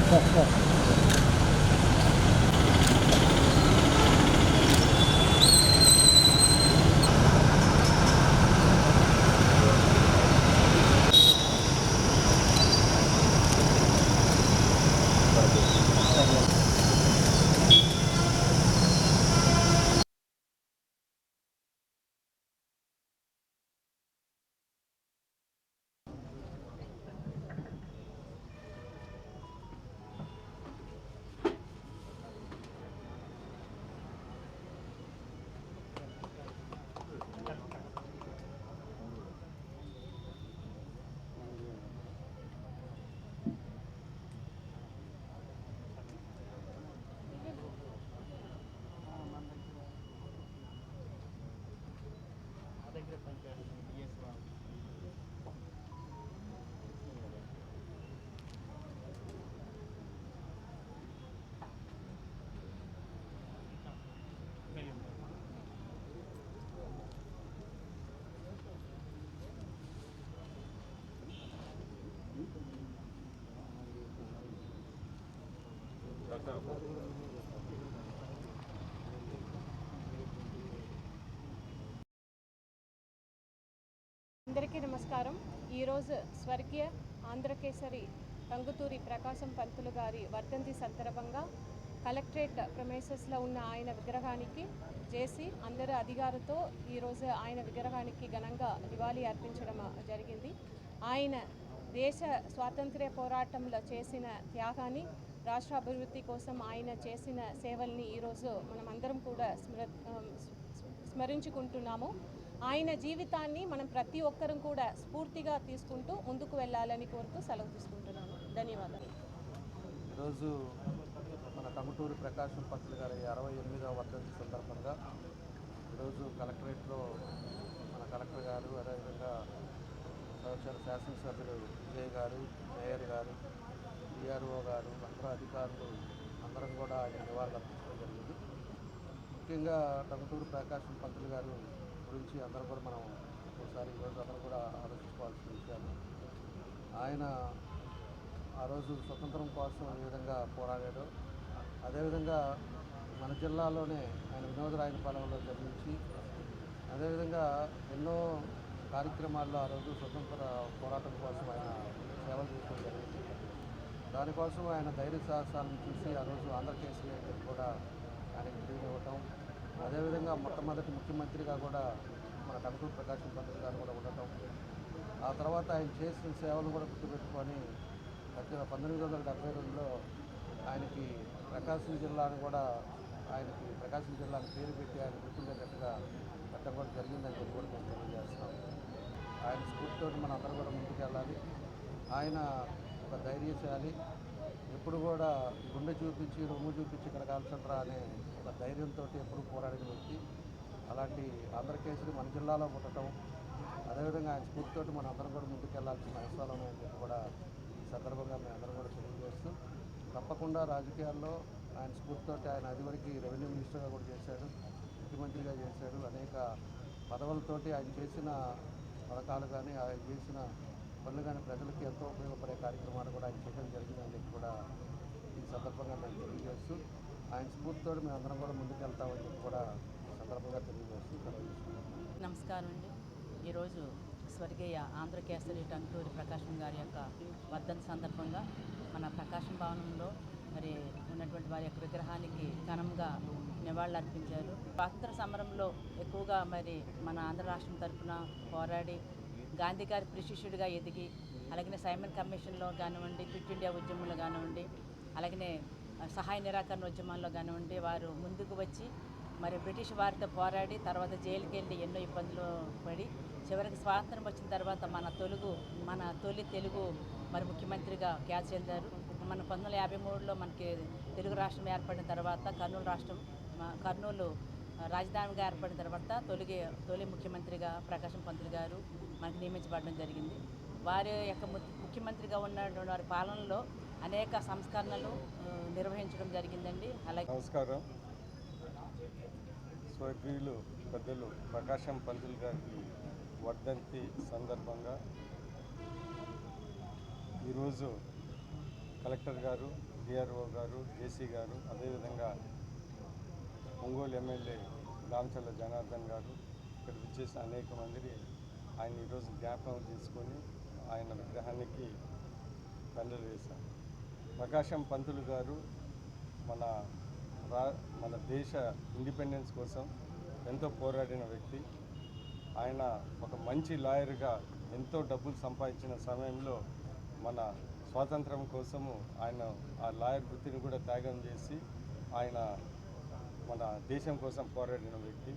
ほうほうほう。అందరికీ నమస్కారం. ఈరోజు స్వర్గీయ ఆంధ్రకేసరి టంగుతూరి ప్రకాశం పంతులు గారి వర్ధంతి సందర్భంగా కలెక్టరేట్ ప్రమేసెస్లో ఉన్న ఆయన విగ్రహానికి చేసి అందరు అధికారులతో ఈరోజు ఆయన విగ్రహానికి ఘనంగా నివాళి అర్పించడం జరిగింది. ఆయన దేశ స్వాతంత్ర్య పోరాటంలో చేసిన త్యాగాన్ని రాష్ట్ర అభివృద్ధి కోసం ఆయన చేసిన సేవల్ని ఈరోజు మనం అందరం కూడా స్మర స్మరించుకుంటున్నాము. ఆయన జీవితాన్ని మనం ప్రతి ఒక్కరం కూడా స్ఫూర్తిగా తీసుకుంటూ ముందుకు వెళ్ళాలని కోరుతూ సెలవు తీసుకుంటున్నాను ధన్యవాదాలు. ఈరోజు మన కమటూరు ప్రకాశం పంతులు గారి అరవై ఎనిమిదవ వర్ధంతి సందర్భంగా ఈరోజు కలెక్టరేట్లో మన కలెక్టర్ గారు అదేవిధంగా శాసనసభ్యులు విజయ్ గారు మేయర్ గారు డిఆర్ఓ గారు అందరూ అధికారులు అందరం కూడా ఆయన నివాళులు అర్పించడం జరిగింది. ముఖ్యంగా టంగుటూరు ప్రకాశం పంతులు గారు గురించి అందరూ కూడా మనం ఒకసారి ఈరోజు అందరూ కూడా ఆలోచించుకోవాల్సిన విషయాలు. ఆయన ఆ రోజు స్వతంత్రం కోసం ఏ విధంగా పోరాడాడో అదేవిధంగా మన జిల్లాలోనే ఆయన వినోదరాయన పాలనలో జన్మించి అదేవిధంగా ఎన్నో కార్యక్రమాల్లో ఆ రోజు స్వతంత్ర పోరాటం కోసం ఆయన సేవలు చేయడం జరిగింది. దానికోసం ఆయన ధైర్య సాహసాలను చూసి ఆ రోజు ఆంధ్రకేసరి అని కూడా ఆయనకు ఇవ్వటం. అదేవిధంగా మొట్టమొదటి ముఖ్యమంత్రిగా కూడా మన టంకూరు ప్రకాశం పంతులు గారు కూడా ఉండటం. ఆ తర్వాత ఆయన చేసిన సేవలు కూడా గుర్తుపెట్టుకొని పద్దె పంతొమ్మిది వందల డెబ్బై రెండులో ఆయనకి ప్రకాశం జిల్లాను కూడా ఆయనకి ప్రకాశం జిల్లాని పేరు పెట్టి ఆయన గుర్తుండేటట్టుగా పెట్టడం కూడా జరిగిందని చెప్పి కూడా మేము తెలియజేస్తున్నాం. ఆయన స్ఫూర్తితో మన అందరం కూడా ముందుకు వెళ్ళాలి ఆయన ఒక ధైర్యశాలి. ఎప్పుడు కూడా గుండె చూపించి రొమ్ము చూపించి ఇక్కడ కాల్చండ్రా అనే ఒక ధైర్యంతో ఎప్పుడు పోరాడిన వ్యక్తి. అలాంటి ఆంధ్రకేసరి మన జిల్లాలో ఉండటం అదేవిధంగా ఆయన స్ఫూర్తితోటి మన అందరం కూడా ముందుకెళ్ళాల్సిన అవసరాలు ఉన్నాయని చెప్పి కూడా ఈ సందర్భంగా మేము అందరం కూడా తెలియజేస్తూ తప్పకుండా రాజకీయాల్లో ఆయన స్ఫూర్తితోటి ఆయన అదివరకు రెవెన్యూ మినిస్టర్గా కూడా చేశాడు ముఖ్యమంత్రిగా చేశాడు అనేక పదవులతోటి ఆయన చేసిన పథకాలు కానీ ఆయన చేసిన పనులు కానీ ఎంతో ఉపయోగపడే కార్యక్రమాలు కూడా ఆయన చేయడం జరిగిందని కూడా ఈ సందర్భంగా నేను తెలియజేస్తూ ఆయన స్ఫూర్తితో మేము అందరం కూడా ముందుకెళ్తామని చెప్పి కూడా సందర్భంగా తెలియజేస్తూ నమస్కారం అండి. ఈరోజు స్వర్గీయ ఆంధ్రకేసరి టంటూరి ప్రకాశం గారి యొక్క వర్ధన సందర్భంగా మన ప్రకాశం భవనంలో మరి ఉన్నటువంటి వారి యొక్క విగ్రహానికి ఘనంగా నివాళులు అర్పించారు. స్వాతంత్ర సమరంలో ఎక్కువగా మరి మన ఆంధ్ర రాష్ట్రం తరఫున పోరాడి గాంధీ గారి ప్రశిష్యుడిగా ఎదిగి అలాగనే సైమన్ కమిషన్లో కానివ్వండి క్విట్ ఇండియా ఉద్యమంలో కానివ్వండి అలాగనే సహాయ నిరాకరణ ఉద్యమాల్లో కానివ్వండి వారు ముందుకు వచ్చి మరి బ్రిటిష్ వారితో పోరాడి తర్వాత జైలుకి వెళ్ళి ఎన్నో ఇబ్బందులు పడి చివరికి స్వాతంత్రం వచ్చిన తర్వాత మన తెలుగు మన తొలి తెలుగు మరి ముఖ్యమంత్రిగా క్యాచ్ చెందారు. మన పంతొమ్మిది వందల యాభై మూడులో మనకి తెలుగు రాష్ట్రం ఏర్పడిన తర్వాత కర్నూలు రాష్ట్రం కర్నూలు రాజధానిగా ఏర్పడిన తర్వాత తొలి తొలి ముఖ్యమంత్రిగా ప్రకాశం పంతులు గారు మన నియమించబడడం జరిగింది. వారి యొక్క ముఖ్యమంత్రిగా ఉన్నటువంటి వారి పాలనలో అనేక సంస్కరణలు నిర్వహించడం జరిగిందండి. అలాగే నమస్కారం. స్వర్గీయులు పెద్దలు ప్రకాశం పంతులు గారికి వర్ధంతి సందర్భంగా ఈరోజు కలెక్టర్ గారు డిఆర్ఓ గారు జేసీ గారు అదేవిధంగా ఒంగోలు ఎమ్మెల్యే రామచల్ల జనార్దన్ గారు ఇక్కడ విచ్చేసిన అనేక మందిని ఆయన ఈరోజు జ్ఞాపకం తీసుకొని ఆయన విగ్రహానికి దండలు వేశారు. ప్రకాశం పంతులు గారు మన రా మన దేశ ఇండిపెండెన్స్ కోసం ఎంతో పోరాడిన వ్యక్తి. ఆయన ఒక మంచి లాయర్గా ఎంతో డబ్బులు సంపాదించిన సమయంలో మన స్వాతంత్రం కోసము ఆయన ఆ లాయర్ వృత్తిని కూడా త్యాగం చేసి ఆయన మన దేశం కోసం పోరాడిన వ్యక్తి.